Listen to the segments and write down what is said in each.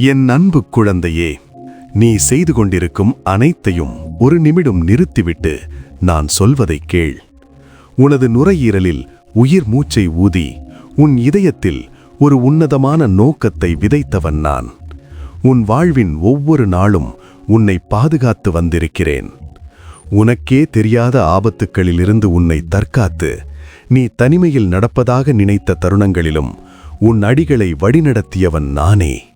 என் அன்பு குழந்தையே நீ செய்து கொண்டிருக்கும் அனைத்தையும் ஒரு நிமிடம் நிறுத்திவிட்டு நான் சொல்வதைக் கேள். உனது நுரையீரலில் உயிர் மூச்சை ஊதி உன் இதயத்தில் ஒரு உன்னதமான நோக்கத்தை விதைத்தவன் நான். உன் வாழ்வின் ஒவ்வொரு நாளும் உன்னை பாதுகாத்து வந்திருக்கிறேன். உனக்கே தெரியாத ஆபத்துக்களிலிருந்து உன்னை தற்காத்து நீ தனிமையில் நடப்பதாக நினைத்த தருணங்களிலும் உன் அடிகளை வழிநடத்தியவன் நானே.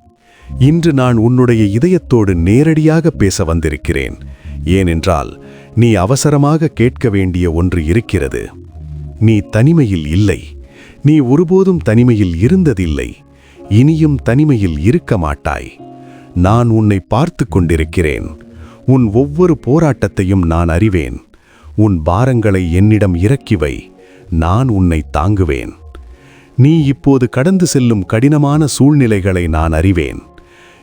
இன்று நான் உன்னுடைய இதயத்தோடு நேரடியாக பேச வந்திருக்கிறேன். ஏனென்றால் நீ அவசரமாக கேட்க வேண்டிய ஒன்று இருக்கிறது. நீ தனிமையில் இல்லை. நீ ஒருபோதும் தனிமையில் இருந்ததில்லை. இனியும் தனிமையில் இருக்க மாட்டாய். நான் உன்னை பார்த்து கொண்டிருக்கிறேன். உன் ஒவ்வொரு போராட்டத்தையும் நான் அறிவேன். உன் பாரங்களை என்னிடம் இறக்கிவை நான் உன்னை தாங்குவேன். நீ இப்போது கடந்து செல்லும் கடினமான சூழ்நிலைகளை நான் அறிவேன்.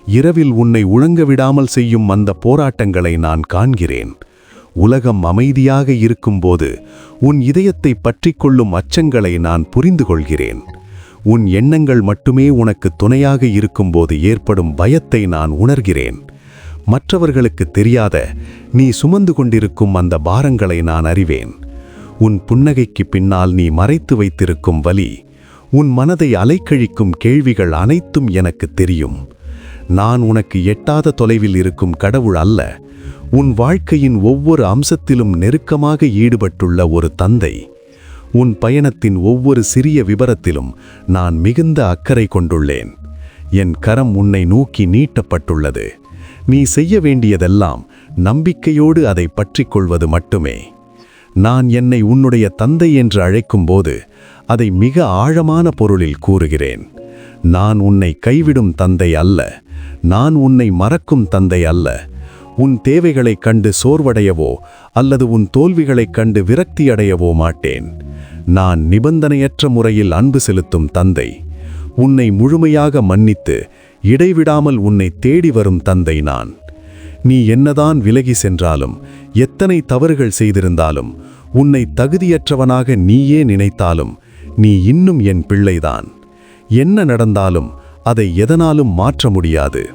இரவில் உன்னை உழங்க விடாமல் செய்யும் அந்த போராட்டங்களை நான் காண்கிறேன். உலகம் அமைதியாக இருக்கும்போது உன் இதயத்தை பற்றிக் கொள்ளும் அச்சங்களை நான் புரிந்து கொள்கிறேன் உன் எண்ணங்கள் மட்டுமே உனக்கு துணையாக இருக்கும்போது ஏற்படும் பயத்தை நான் உணர்கிறேன். மற்றவர்களுக்கு தெரியாத நீ சுமந்து கொண்டிருக்கும் அந்த பாரங்களை நான் அறிவேன். உன் புன்னகைக்கு பின்னால் நீ மறைத்து வைத்திருக்கும் வலி உன் மனதை அலைக்கழிக்கும் கேள்விகள் அனைத்தும் எனக்கு தெரியும். நான் உனக்கு எட்டாத தொலைவில் இருக்கும் கடவுள் அல்ல. உன் வாழ்க்கையின் ஒவ்வொரு அம்சத்திலும் நெருக்கமாக ஈடுபட்டுள்ள ஒரு தந்தை. உன் பயணத்தின் ஒவ்வொரு சிறிய விபரத்திலும் நான் மிகுந்த அக்கறை கொண்டுள்ளேன். என் கரம் உன்னை நோக்கி நீட்டப்பட்டுள்ளது. நீ செய்ய வேண்டியதெல்லாம் நம்பிக்கையோடு அதை பற்றிக் கொள்வது மட்டுமே. நான் என்னை உன்னுடைய தந்தை என்று அழைக்கும்போது அதை மிக ஆழமான பொருளில் கூறுகிறேன். நான் உன்னை கைவிடும் தந்தை அல்ல. நான் உன்னை மறக்கும் தந்தை அல்ல. உன் தேவைகளைக் கண்டு சோர்வடையவோ அல்லது உன் தோல்விகளைக் கண்டு விரக்தியடையவோ மாட்டேன். நான் நிபந்தனையற்ற முறையில் அன்பு செலுத்தும் தந்தை. உன்னை முழுமையாக மன்னித்து இடைவிடாமல் உன்னை தேடி வரும் தந்தை நான். நீ என்னதான் விலகி சென்றாலும் எத்தனை தவறுகள் செய்திருந்தாலும் உன்னை தகுதியற்றவனாக நீயே நினைத்தாலும் நீ இன்னும் என் பிள்ளைதான். என்ன நடந்தாலும் அதை எதனாலும் மாற்ற முடியாது.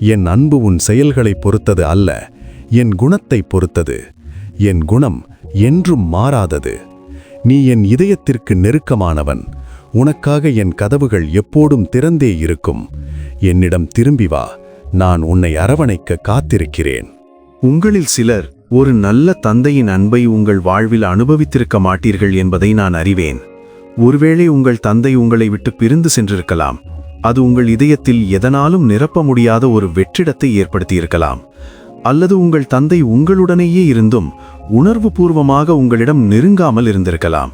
என் அன்பு உன் செயல்களைப் பொறுத்தது அல்ல என் குணத்தை பொறுத்தது. என் குணம் என்றும் மாறாதது. நீ என் இதயத்திற்கு நெருக்கமானவன். உனக்காக என் கதவுகள் எப்போதும் திறந்தே இருக்கும். என்னிடம் திரும்பி வா நான் உன்னை அரவணைக்க காத்திருக்கிறேன். உங்களில் சிலர் ஒரு நல்ல தந்தையின் அன்பை உங்கள் வாழ்வில் அனுபவித்திருக்க மாட்டீர்கள் என்பதை நான் அறிவேன். ஒருவேளை உங்கள் தந்தை உங்களை விட்டு பிரிந்து சென்றிருக்கலாம். அது உங்கள் இதயத்தில் எதனாலும் நிரப்ப முடியாத ஒரு வெற்றிடத்தை ஏற்படுத்தியிருக்கலாம். அல்லது உங்கள் தந்தை உங்களுடனேயே இருந்தும் உணர்வுபூர்வமாக உங்களிடம் நெருங்காமல் இருந்திருக்கலாம்.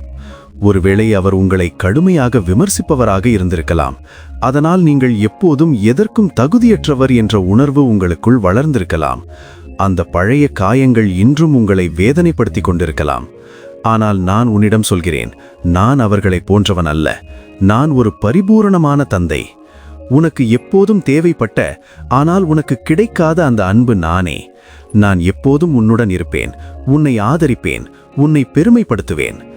ஒருவேளை அவர் உங்களை கடுமையாக விமர்சிப்பவராக இருந்திருக்கலாம். அதனால் நீங்கள் எப்போதும் எதற்கும் தகுதியற்றவர் என்ற உணர்வு உங்களுக்குள் வளர்ந்திருக்கலாம். அந்த பழைய காயங்கள் இன்றும் உங்களை வேதனைப்படுத்தி கொண்டிருக்கலாம். ஆனால் நான் உன்னிடம் சொல்கிறேன் நான் அவர்களைப் போன்றவன் அல்ல. நான் ஒரு பரிபூரணமான தந்தை. உனக்கு எப்போதும் தேவைப்பட்ட ஆனால் உனக்கு கிடைக்காத அந்த அன்பு நானே. நான் எப்போதும் உன்னுடன் இருப்பேன் உன்னை ஆதரிப்பேன் உன்னை பெருமைப்படுத்துவேன்.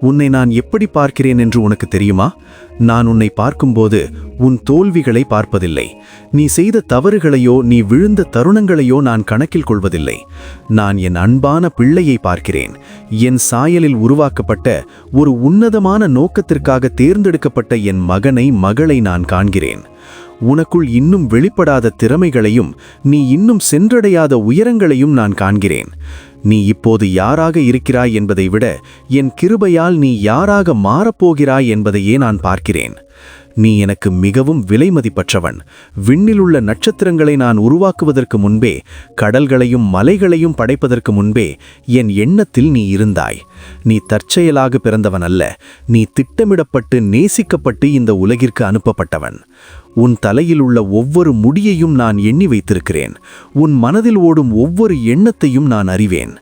உன்னை நான் எப்படி பார்க்கிறேன் என்று உனக்கு தெரியுமா? நான் உன்னை பார்க்கும்போது உன் தோல்விகளை பார்ப்பதில்லை. நீ செய்த தவறுகளையோ நீ விழுந்த தருணங்களையோ நான் கணக்கில் கொள்வதில்லை. நான் என் அன்பான பிள்ளையை பார்க்கிறேன். என் சாயலில் உருவாக்கப்பட்ட ஒரு உன்னதமான நோக்கத்திற்காக தேர்ந்தெடுக்கப்பட்ட என் மகனை மகளை நான் காண்கிறேன். உனக்குள் இன்னும் வெளிப்படாத திறமைகளையும் நீ இன்னும் சென்றடையாத உயரங்களையும் நான் காண்கிறேன். நீ இப்போது யாராக இருக்கிறாய் என்பதை விட என் கிருபையால் நீ யாராக மாறப்போகிறாய் என்பதையே நான் பார்க்கிறேன். நீ எனக்கு மிகவும் விலைமதிப்பற்றவன். விண்ணிலுள்ள நட்சத்திரங்களை நான் உருவாக்குவதற்கு முன்பே கடல்களையும் மலைகளையும் படைப்பதற்கு முன்பே என் எண்ணத்தில் நீ இருந்தாய். நீ தற்செயலாக பிறந்தவன் அல்ல. நீ திட்டமிடப்பட்டு நேசிக்கப்பட்டு இந்த உலகிற்கு அனுப்பப்பட்டவன். உன் தலையில் உள்ள ஒவ்வொரு முடியையும் நான் எண்ணி வைத்திருக்கிறேன். உன் மனதில் ஓடும் ஒவ்வொரு எண்ணத்தையும் நான் அறிவேன்.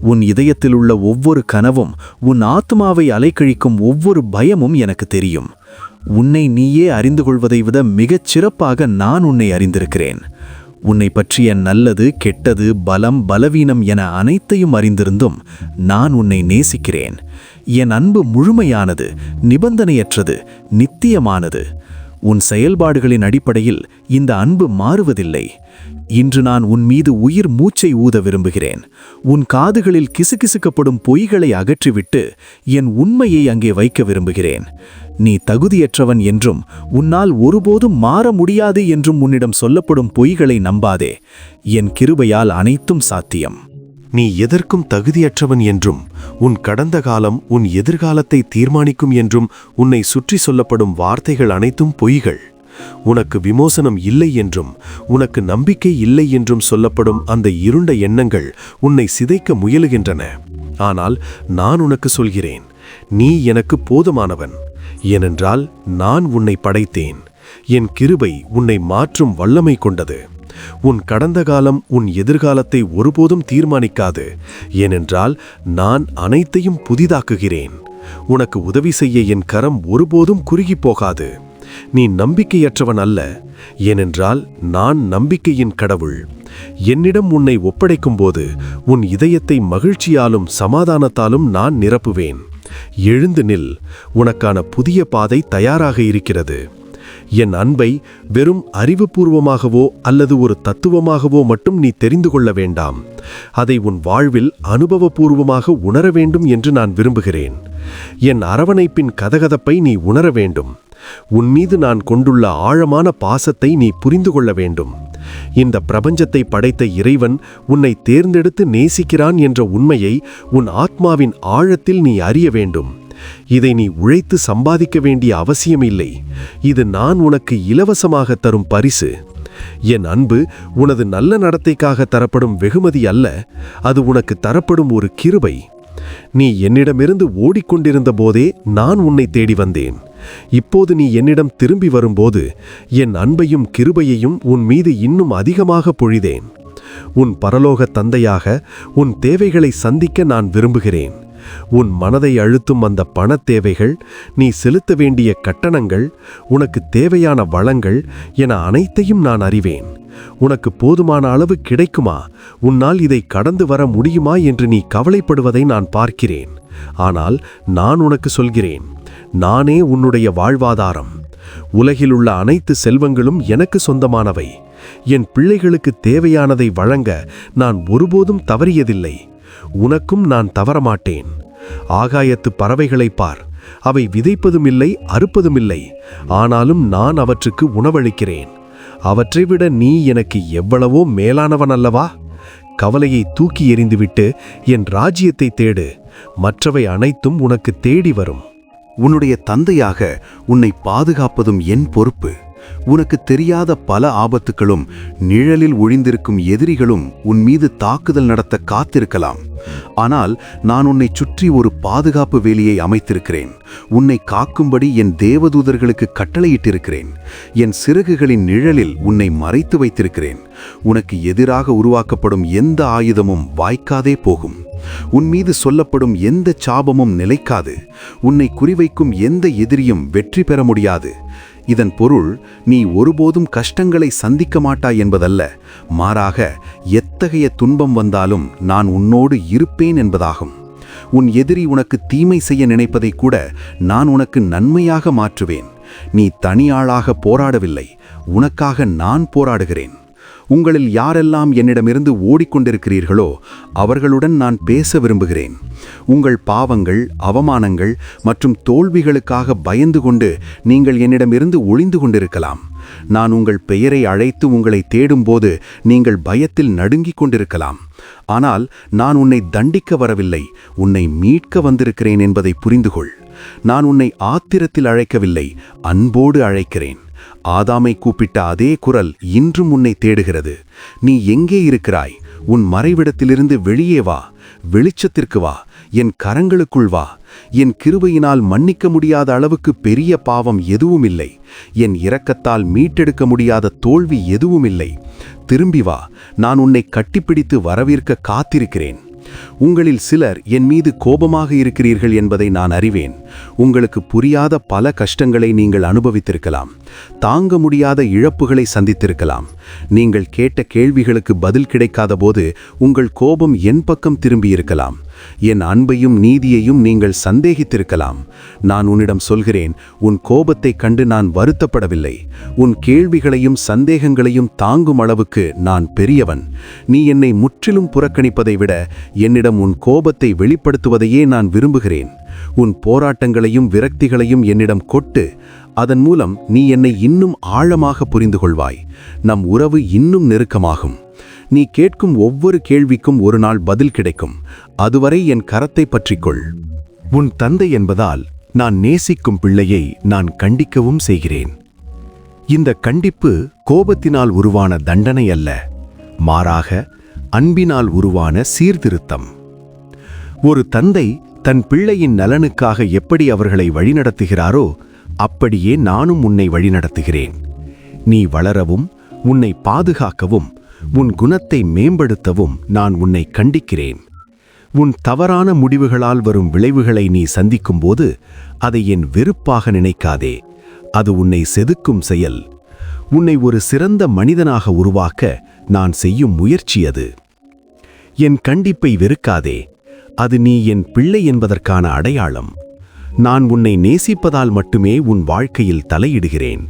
உன் இதயத்தில் உள்ள ஒவ்வொரு கனவும் உன் ஆத்மாவை அலைக்கழிக்கும் ஒவ்வொரு பயமும் எனக்கு தெரியும். உன்னை நீயே அறிந்து கொள்வதை விட மிகச் சிறப்பாக நான் உன்னை அறிந்திருக்கிறேன். உன்னை பற்றிய நல்லது கெட்டது பலம் பலவீனம் என அனைத்தையும் அறிந்திருந்தும் நான் உன்னை நேசிக்கிறேன். என் அன்பு முழுமையானது நிபந்தனையற்றது நித்தியமானது. உன் செயல்பாடுகளின் அடிப்படையில் இந்த அன்பு மாறுவதில்லை. இன்று நான் உன் மீது உயிர் மூச்சை ஊத விரும்புகிறேன். உன் காதுகளில் கிசுகிசுக்கப்படும் பொய்களை அகற்றிவிட்டு என் உண்மையை அங்கே வைக்க விரும்புகிறேன். நீ தகுதியற்றவன் என்றும் உன்னால் ஒருபோதும் மாற முடியாது என்றும் உன்னிடம் சொல்லப்படும் பொய்களை நம்பாதே. என் கிருபையால் அனைத்தும் சாத்தியம். நீ எதற்கும் தகுதியற்றவன் என்றும் உன் கடந்த காலம் உன் எதிர்காலத்தை தீர்மானிக்கும் என்றும் உன்னை சுற்றி சொல்லப்படும் வார்த்தைகள் அனைத்தும் பொய்கள். உனக்கு விமோசனம் இல்லை என்றும் உனக்கு நம்பிக்கை இல்லை என்றும் சொல்லப்படும் அந்த இருண்ட எண்ணங்கள் உன்னை சிதைக்க முயலுகின்றன. ஆனால் நான் உனக்கு சொல்கிறேன் நீ எனக்கு போதுமானவன். ஏனென்றால் நான் உன்னை படைத்தேன். என் கிருபை உன்னை மாற்றும் வல்லமை கொண்டது. உன் கடந்த காலம் உன் எதிர்காலத்தை ஒருபோதும் தீர்மானிக்காது. ஏனென்றால் நான் அனைத்தையும் புதிதாக்குகிறேன். உனக்கு உதவி செய்ய என் கரம் ஒருபோதும் குறுகிப் போகாது. நீ நம்பிக்கையற்றவன் அல்ல. ஏனென்றால் நான் நம்பிக்கையின் கடவுள். என்னிடம் உன்னை ஒப்படைக்கும்போது உன் இதயத்தை மகிழ்ச்சியாலும் சமாதானத்தாலும் நான் நிரப்புவேன். எழுந்து நில். உனக்கான புதிய பாதை தயாராக இருக்கிறது. என் அன்பை வெறும் அறிவுபூர்வமாகவோ அல்லது ஒரு தத்துவமாகவோ மட்டும் நீ தெரிந்து கொள்ள வேண்டாம். அதை உன் வாழ்வில் அனுபவபூர்வமாக உணர வேண்டும் என்று நான் விரும்புகிறேன். என் அரவணைப்பின் கதகதப்பை நீ உணர வேண்டும். உன் மீது நான் கொண்டுள்ள ஆழமான பாசத்தை நீ புரிந்து கொள்ள வேண்டும். இந்த பிரபஞ்சத்தை படைத்த இறைவன் உன்னை தேர்ந்தெடுத்து நேசிக்கிறான் என்ற உண்மையை உன் ஆத்மாவின் ஆழத்தில் நீ அறிய வேண்டும். இதை நீ உழைத்து சம்பாதிக்க வேண்டிய அவசியமில்லை. இது நான் உனக்கு இலவசமாக தரும் பரிசு. என் அன்பு உனது நல்ல நடத்தைக்காக தரப்படும் வெகுமதி அல்ல அது உனக்கு தரப்படும் ஒரு கிருபை. நீ என்னிடமிருந்து ஓடிக்கொண்டிருந்த போதே நான் உன்னை தேடி வந்தேன். இப்போது நீ என்னிடம் திரும்பி வரும்போது என் அன்பையும் கிருபையையும் உன் மீது இன்னும் அதிகமாக பொழிதேன். உன் பரலோக தந்தையாக உன் தேவைகளை சந்திக்க நான் விரும்புகிறேன். உன் மனதை அழுத்தும் அந்த பணத் தேவைகள் நீ செலுத்த வேண்டிய கட்டணங்கள் உனக்கு தேவையான வளங்கள் என அனைத்தையும் நான் அறிவேன். உனக்கு போதுமான அளவு கிடைக்குமா? உன்னால் இதை கடந்து வர முடியுமா என்று நீ கவலைப்படுவதை நான் பார்க்கிறேன். ஆனால் நான் உனக்கு சொல்கிறேன் நானே உன்னுடைய வாழ்வாதாரம். உலகிலுள்ள அனைத்து செல்வங்களும் எனக்கு சொந்தமானவை. என் பிள்ளைகளுக்கு தேவையானதை வழங்க நான் ஒருபோதும் தவறியதில்லை. உனக்கும் நான் தவறமாட்டேன். ஆகாயத்து பறவைகளை பார். அவை விதைப்பதும் இல்லை அறுப்பதும் இல்லை ஆனாலும் நான் அவற்றுக்கு உணவளிக்கிறேன். அவற்றை விட நீ எனக்கு எவ்வளவோ மேலானவன் அல்லவா கவலையை தூக்கி எறிந்துவிட்டு என் ராஜ்யத்தை தேடு. மற்றவை அனைத்தும் உனக்கு தேடி வரும். உன்னுடைய தந்தையாக உன்னை பாதுகாப்பதும் என் பொறுப்பு. உனக்கு தெரியாத பல ஆபத்துக்களும் நிழலில் ஒழிந்திருக்கும் எதிரிகளும் உன் மீது தாக்குதல் நடத்த காத்திருக்கலாம். ஆனால் நான் உன்னை சுற்றி ஒரு பாதுகாப்பு வேலியை அமைத்திருக்கிறேன். உன்னை காக்கும்படி என் தேவதூதர்களுக்கு கட்டளையிட்டிருக்கிறேன். என் சிறகுகளின் நிழலில் உன்னை மறைத்து வைத்திருக்கிறேன். உனக்கு எதிராக உருவாக்கப்படும் எந்த ஆயுதமும் வாய்க்காதே போகும். உன் மீது சொல்லப்படும் எந்த சாபமும் நிலைக்காது. உன்னை குறிவைக்கும் எந்த எதிரியும் வெற்றி பெற முடியாது. இதன் பொருள் நீ ஒருபோதும் கஷ்டங்களை சந்திக்க மாட்டாய் என்பதல்ல. மாறாக எத்தகைய துன்பம் வந்தாலும் நான் உன்னோடு இருப்பேன் என்பதாகும். உன் எதிரி உனக்கு தீமை செய்ய நினைப்பதை கூட நான் உனக்கு நன்மையாக மாற்றுவேன். நீ தனியாளாக போராடவில்லை. உனக்காக நான் போராடுகிறேன். உங்களில் யாரெல்லாம் என்னிடமிருந்து ஓடிக்கொண்டிருக்கிறீர்களோ அவர்களுடன் நான் பேச விரும்புகிறேன். உங்கள் பாவங்கள் அவமானங்கள் மற்றும் தோல்விகளுக்காக பயந்து கொண்டு நீங்கள் என்னிடமிருந்து ஒளிந்து கொண்டிருக்கலாம். நான் உங்கள் பெயரை அழைத்து உங்களை தேடும்போது நீங்கள் பயத்தில் நடுங்கிக் கொண்டிருக்கலாம். ஆனால் நான் உன்னை தண்டிக்க வரவில்லை உன்னை மீட்க வந்திருக்கிறேன் என்பதை புரிந்துகொள். நான் உன்னை ஆத்திரத்தில் அழைக்கவில்லை அன்போடு அழைக்கிறேன். ஆதாமை கூப்பிட்ட அதே குரல் இன்றும் உன்னை தேடுகிறது. நீ எங்கே இருக்கிறாய்? உன் மறைவிடத்திலிருந்து வெளியே வா. வெளிச்சத்திற்கு வா. என் கரங்களுக்குள் வா. என் கிருபையினால் மன்னிக்க முடியாத அளவுக்கு பெரிய பாவம் எதுவும் இல்லை என் இரக்கத்தால் மீட்டெடுக்க முடியாத தோல்வி எதுவும் இல்லை திரும்பி வா. நான் உன்னை கட்டிப்பிடித்து வரவேற்க காத்திருக்கிறேன். உங்களில் சிலர் என் மீது கோபமாக இருக்கிறீர்கள் என்பதை நான் அறிவேன். உங்களுக்கு புரியாத பல கஷ்டங்களை நீங்கள் அனுபவித்திருக்கலாம். தாங்க முடியாத இழப்புகளை சந்தித்திருக்கலாம். நீங்கள் கேட்ட கேள்விகளுக்கு பதில் கிடைக்காத போது உங்கள் கோபம் என் பக்கம் திரும்பியிருக்கலாம் என் அன்பையும் நீதியையும் நீங்கள் சந்தேகித்திருக்கலாம். நான் உன்னிடம் சொல்கிறேன் உன் கோபத்தை கண்டு நான் வருத்தப்படவில்லை. உன் கேள்விகளையும் சந்தேகங்களையும் தாங்கும் அளவுக்கு நான் பெரியவன். நீ என்னை முற்றிலும் புறக்கணிப்பதை விட என்னிடம் என்னிடம் உன் கோபத்தை வெளிப்படுத்துவதையே நான் விரும்புகிறேன். உன் போராட்டங்களையும் விரக்திகளையும் என்னிடம் கொட்டு. அதன் மூலம் நீ என்னை இன்னும் ஆழமாக புரிந்து கொள்வாய் நம் உறவு இன்னும் நெருக்கமாகும். நீ கேட்கும் ஒவ்வொரு கேள்விக்கும் ஒரு நாள் பதில் கிடைக்கும். அதுவரை என் கரத்தை பற்றிக்கொள். உன் தந்தை என்பதால் நான் நேசிக்கும் பிள்ளையை நான் கண்டிக்கவும் செய்கிறேன். இந்த கண்டிப்பு கோபத்தினால் உருவான தண்டனை அல்ல. மாறாக அன்பினால் உருவான சீர்திருத்தம். ஒரு தந்தை தன் பிள்ளையின் நலனுக்காக எப்படி அவர்களை வழிநடத்துகிறாரோ அப்படியே நானும் உன்னை வழிநடத்துகிறேன். நீ வளரவும் உன்னை பாதுகாக்கவும் உன் குணத்தை மேம்படுத்தவும் நான் உன்னை கண்டிக்கிறேன். உன் தவறான முடிவுகளால் வரும் விளைவுகளை நீ சந்திக்கும்போது அதை என் வெறுப்பாக நினைக்காதே. அது உன்னை செதுக்கும் செயல். உன்னை ஒரு சிறந்த மனிதனாக உருவாக்க நான் செய்யும் முயற்சி அது. என் கண்டிப்பை வெறுக்காதே. அது நீ என் பிள்ளை என்பதற்கான அடையாளம். நான் உன்னை நேசிப்பதால் மட்டுமே உன் வாழ்க்கையில் தலையிடுகிறேன்.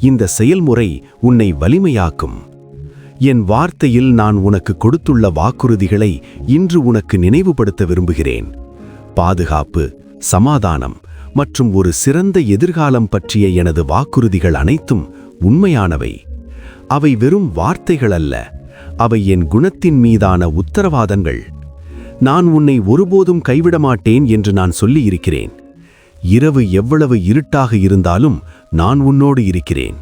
இந்த செயல்முறை உன்னை வலிமையாக்கும். என் வார்த்தையில் நான் உனக்கு கொடுத்துள்ள வாக்குறுதிகளை இன்று உனக்கு நினைவுபடுத்த விரும்புகிறேன். பாதுகாப்பு சமாதானம் மற்றும் ஒரு சிறந்த எதிர்காலம் பற்றிய எனது வாக்குறுதிகள் அனைத்தும் உண்மையானவை. அவை வெறும் வார்த்தைகள் அல்ல அவை என் குணத்தின் மீதான உத்தரவாதங்கள். நான் உன்னை ஒருபோதும் கைவிட மாட்டேன் என்று நான் சொல்லியிருக்கிறேன். இரவு எவ்வளவு இருட்டாக இருந்தாலும் நான் உன்னோடு இருக்கிறேன்.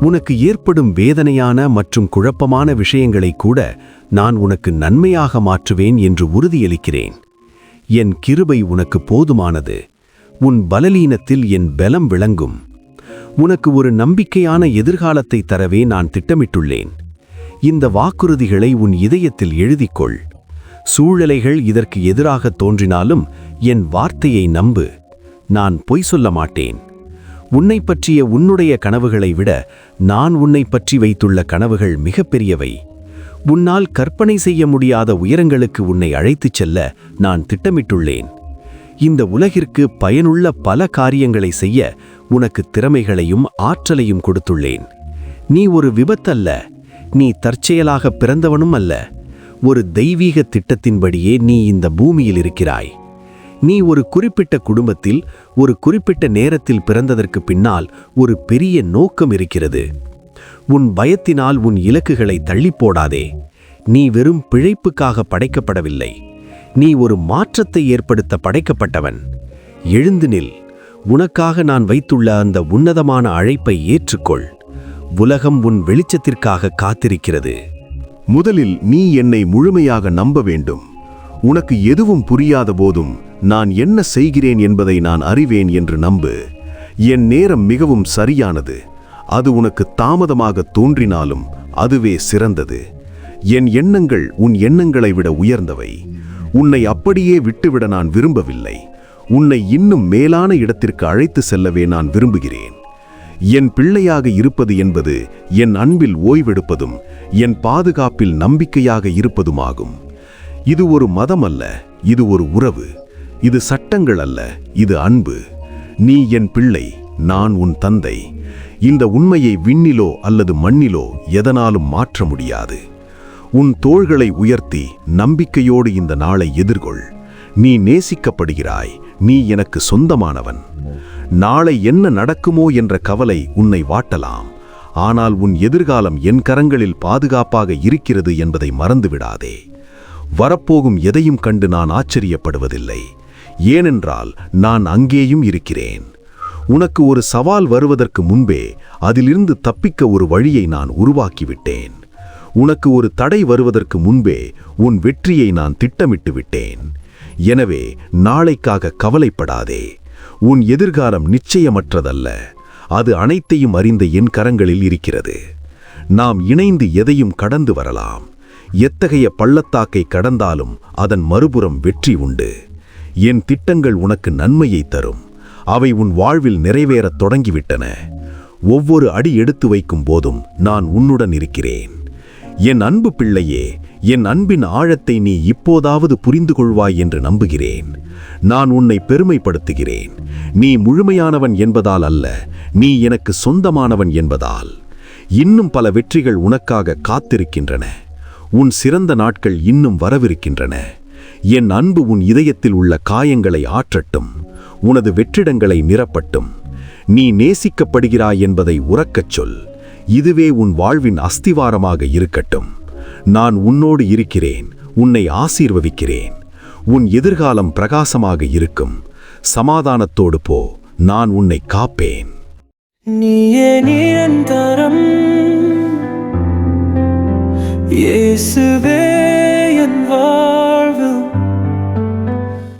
உனக்கு ஏற்படும் வேதனையான மற்றும் குழப்பமான விஷயங்களை கூட நான் உனக்கு நன்மையாக மாற்றுவேன் என்று உறுதியளிக்கிறேன். என் கிருபை உனக்கு போதுமானது. உன் பலலீனத்தில் என் பலம் விளங்கும். உனக்கு ஒரு நம்பிக்கையான எதிர்காலத்தை தரவே நான் திட்டமிட்டுள்ளேன். இந்த வாக்குறுதிகளை உன் இதயத்தில் எழுதிக்கொள். சூழலைகள் இதற்கு எதிராக தோன்றினாலும் என் வார்த்தையை நம்பு. நான் பொய் சொல்ல மாட்டேன். உன்னை பற்றிய உன்னுடைய கனவுகளை விட நான் உன்னை பற்றி வைத்துள்ள கனவுகள் மிகப்பெரியவை. உன்னால் கற்பனை செய்ய முடியாத உயரங்களுக்கு உன்னை அழைத்துச் செல்ல நான் திட்டமிட்டுள்ளேன். இந்த உலகிற்கு பயனுள்ள பல காரியங்களை செய்ய உனக்கு திறமைகளையும் ஆற்றலையும் கொடுத்துள்ளேன். நீ ஒரு விபத்தல்ல. நீ தற்செயலாக பிறந்தவனும் அல்ல. ஒரு தெய்வீக திட்டத்தின்படியே நீ இந்த பூமியில் இருக்கிறாய். நீ ஒரு குறிப்பிட்ட குடும்பத்தில் ஒரு குறிப்பிட்ட நேரத்தில் பிறந்ததற்கு பின்னால் ஒரு பெரிய நோக்கம் இருக்கிறது. உன் பயத்தினால் உன் இலக்குகளை தள்ளிப் போடாதே நீ வெறும் பிழைப்புக்காக படைக்கப்படவில்லை. நீ ஒரு மாற்றத்தை ஏற்படுத்த படைக்கப்பட்டவன். எழுந்து நில். உனக்காக நான் வைத்துள்ள அந்த உன்னதமான அழைப்பை ஏற்றுக்கொள். உலகம் உன் வெளிச்சத்திற்காக காத்திருக்கிறது. முதலில் நீ என்னை முழுமையாக நம்ப வேண்டும். உனக்கு எதுவும் புரியாத போதும் நான் என்ன செய்கிறேன் என்பதை நான் அறிவேன் என்று நம்பு. என் நேரம் மிகவும் சரியானது. அது உனக்கு தாமதமாக தோன்றினாலும் அதுவே சிறந்தது. என் எண்ணங்கள் உன் எண்ணங்களை விட உயர்ந்தவை. உன்னை அப்படியே விட்டுவிட நான் விரும்பவில்லை. உன்னை இன்னும் மேலான இடத்திற்கு அழைத்து செல்லவே நான் விரும்புகிறேன். என் பிள்ளையாக இருப்பது என்பது என் அன்பில் ஓய்வெடுப்பதும் என் பாதுகாப்பில் நம்பிக்கையாக இருப்பதுமாகும். இது ஒரு மதம் அல்ல இது ஒரு உறவு. இது சட்டங்கள் அல்ல இது அன்பு. நீ என் பிள்ளை நான் உன் தந்தை. இந்த உண்மையை விண்ணிலோ அல்லது மண்ணிலோ எதனாலும் மாற்ற முடியாது. உன் தோள்களை உயர்த்தி நம்பிக்கையோடு இந்த நாளை எதிர்கொள். நீ நேசிக்கப்படுகிறாய் நீ எனக்கு சொந்தமானவன். நாளை என்ன நடக்குமோ என்ற கவலை உன்னை வாட்டலாம். ஆனால் உன் எதிர்காலம் என் கரங்களில் பாதுகாப்பாக இருக்கிறது என்பதை மறந்துவிடாதே. வரப்போகும் எதையும் கண்டு நான் ஆச்சரியப்படுவதில்லை. ஏனென்றால் நான் அங்கேயும் இருக்கிறேன். உனக்கு ஒரு சவால் வருவதற்கு முன்பே அதிலிருந்து தப்பிக்க ஒரு வழியை நான் உருவாக்கிவிட்டேன். உனக்கு ஒரு தடை வருவதற்கு முன்பே உன் வெற்றியை நான் திட்டமிட்டு விட்டேன் எனவே நாளைக்காக கவலைப்படாதே. உன் எதிர்காலம் நிச்சயமற்றதல்ல. அது அனைத்தையும் அறிந்த என் கரங்களில் இருக்கிறது. நாம் இணைந்து எதையும் கடந்து வரலாம். எத்தகைய பள்ளத்தாக்கை கடந்தாலும் அதன் மறுபுறம் வெற்றி உண்டு. என் திட்டங்கள் உனக்கு நன்மையை தரும். அவை உன் வாழ்வில் நிறைவேறத் தொடங்கிவிட்டன. ஒவ்வொரு அடி எடுத்து வைக்கும் போதும் நான் உன்னுடன் இருக்கிறேன். என் அன்பு பிள்ளையே என் அன்பின் ஆழத்தை நீ இப்போதாவது புரிந்து கொள்வாய் என்று நம்புகிறேன். நான் உன்னை பெருமைப்படுத்துகிறேன். நீ முழுமையானவன் என்பதால் அல்ல நீ எனக்கு சொந்தமானவன் என்பதால். இன்னும் பல வெற்றிகள் உனக்காக காத்திருக்கின்றன. உன் சிறந்த நாட்கள் இன்னும் வரவிருக்கின்றன. என் அன்பு உன் இதயத்தில் உள்ள காயங்களை ஆற்றட்டும். உனது வெற்றிடங்களை நிரப்பட்டும். நீ நேசிக்கப்படுகிறாய் என்பதை உறக்கச் சொல். இதுவே உன் வாழ்வின் அஸ்திவாரமாக இருக்கட்டும். நான் உன்னோடு இருக்கிறேன் உன்னை ஆசீர்வதிக்கிறேன். உன் எதிர்காலம் பிரகாசமாக இருக்கும். சமாதானத்தோடு போ நான் உன்னை காப்பேன். நீயே நிரந்தரம். இயேசுவே